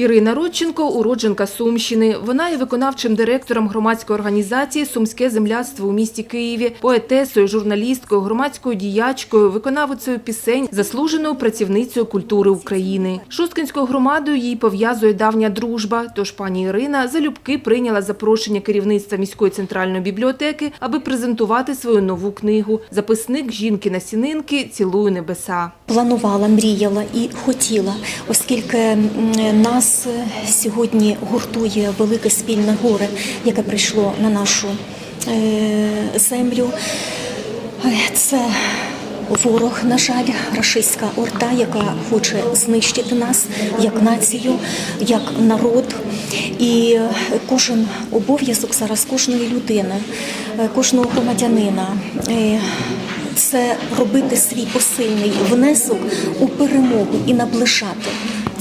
Ірина Родченко – уродженка Сумщини. Вона є виконавчим директором громадської організації «Сумське земляцтво» у місті Києві, поетесою, журналісткою, громадською діячкою, виконавицею пісень, заслуженою працівницею культури України. Шосткинською громадою їй пов'язує давня дружба, тож пані Ірина залюбки прийняла запрошення керівництва міської центральної бібліотеки, аби презентувати свою нову книгу «Записник жінки-насінинки. Цілую небеса». Планувала, мріяла і хотіла, оскільки м, нас сьогодні гуртує велике спільне горе, яке прийшло на нашу е, землю. Е, Це ворог, на жаль, рашистська орда, яка хоче знищити нас як націю, як народ. І кожен обов'язок зараз кожної людини, е, кожного громадянина. це робити свій посильний внесок у перемогу і наближати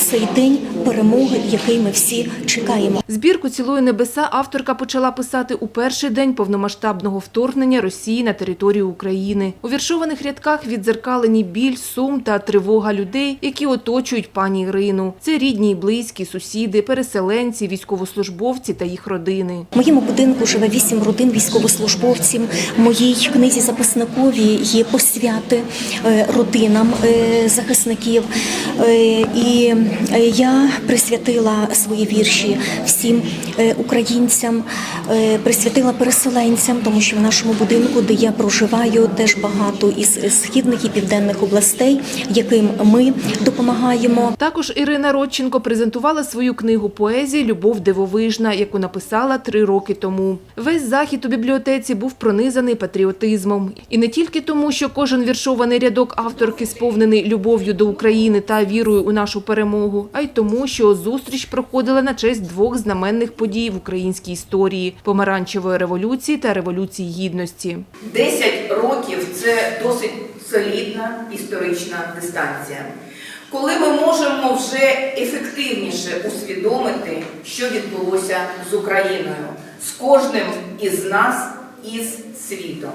цей день перемоги, який ми всі чекаємо. Збірку «Цілує небеса» авторка почала писати у перший день повномасштабного вторгнення Росії на територію України. У віршованих рядках віддзеркалені біль, сум та тривога людей, які оточують пані Ірину. Це рідні і близькі, сусіди, переселенці, військовослужбовці та їх родини. В моєму будинку живе вісім родин військовослужбовців. В моїй книзі записникові є посвяти е, родинам е, захисників. Е, І я присвятила свої вірші всім е, українцям, е, присвятила переселенцям, тому що в нашому будинку, де я проживаю, теж багато із східних і південних областей, яким ми допомагаємо. Також Ірина Родченко презентувала свою книгу поезії Любов дивовижна, яку написала три роки тому. Весь захід у бібліотеці був пронизаний патріотизмом. І не тільки тому, що кожен віршований рядок авторки сповнений любов'ю до України та вірою у нашу перемогу, а й тому, що зустріч проходила на честь двох знаменних подій в українській історії помаранчевої революції та революції гідності. 10 років це досить солідна історична дистанція, коли ми можемо вже ефективніше усвідомити, що відбулося з Україною, з кожним із нас із світом.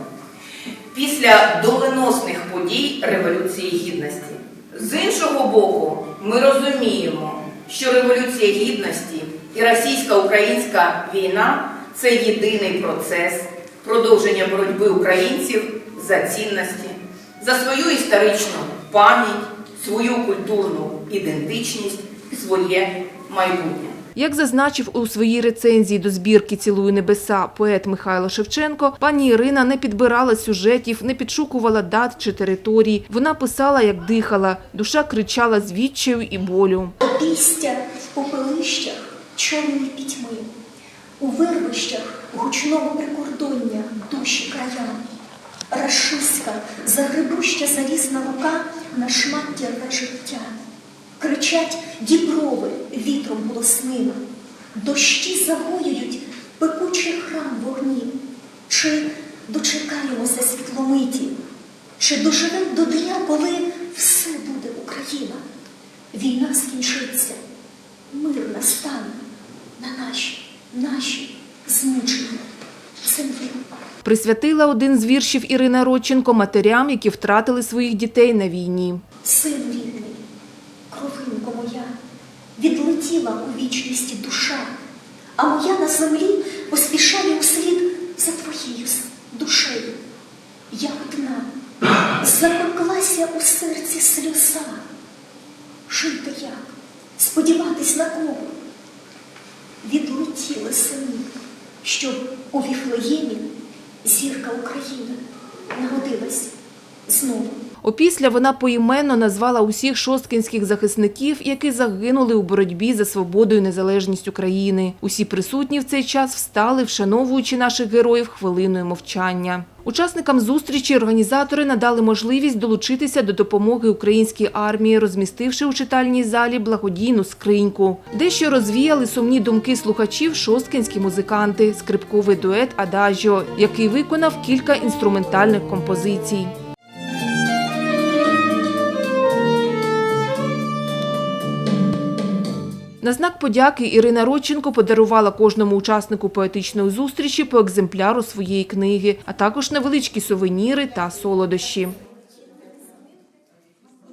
Після доленосних подій Революції Гідності. З іншого боку, ми розуміємо, що Революція Гідності і російсько-українська війна це єдиний процес продовження боротьби українців за цінності, за свою історичну пам'ять, свою культурну ідентичність, своє майбутнє. Як зазначив у своїй рецензії до збірки «Цілую небеса» поет Михайло Шевченко, пані Ірина не підбирала сюжетів, не підшукувала дат чи територій. Вона писала, як дихала, душа кричала з відчаю і болю. Опістя в попелищах чорної пітьми, у вирвищах гучного прикордоння душі края. Рашистська, загребуща залізна рука на шмаття життя. Кричать діброви вітром голосним, дощі загоюють пекучий храм вогнів. Чи дочекаємося світломиті, чи доживемо до дня, коли все буде Україна? Війна скінчиться, мир настане на наші, наші змучені землі. Присвятила один з віршів Ірина Родченко матерям, які втратили своїх дітей на війні. Син рідний, кровинко моя, відлетіла у вічності душа, а моя на землі поспішає услід за твоєю душею. Я одна запеклася у серці сльоза. Жити як? Сподіватись на кого? Відлетіли сини, щоб у Віфлеємі зірка України народилась знову. Опісля вона поіменно назвала усіх шосткінських захисників, які загинули у боротьбі за свободу і незалежність України. Усі присутні в цей час встали, вшановуючи наших героїв хвилиною мовчання. Учасникам зустрічі організатори надали можливість долучитися до допомоги українській армії, розмістивши у читальній залі благодійну скриньку. Дещо розвіяли сумні думки слухачів шосткінські музиканти, скрипковий дует Адажіо, який виконав кілька інструментальних композицій. На знак подяки Ірина Родченко подарувала кожному учаснику поетичної зустрічі по екземпляру своєї книги, а також невеличкі сувеніри та солодощі.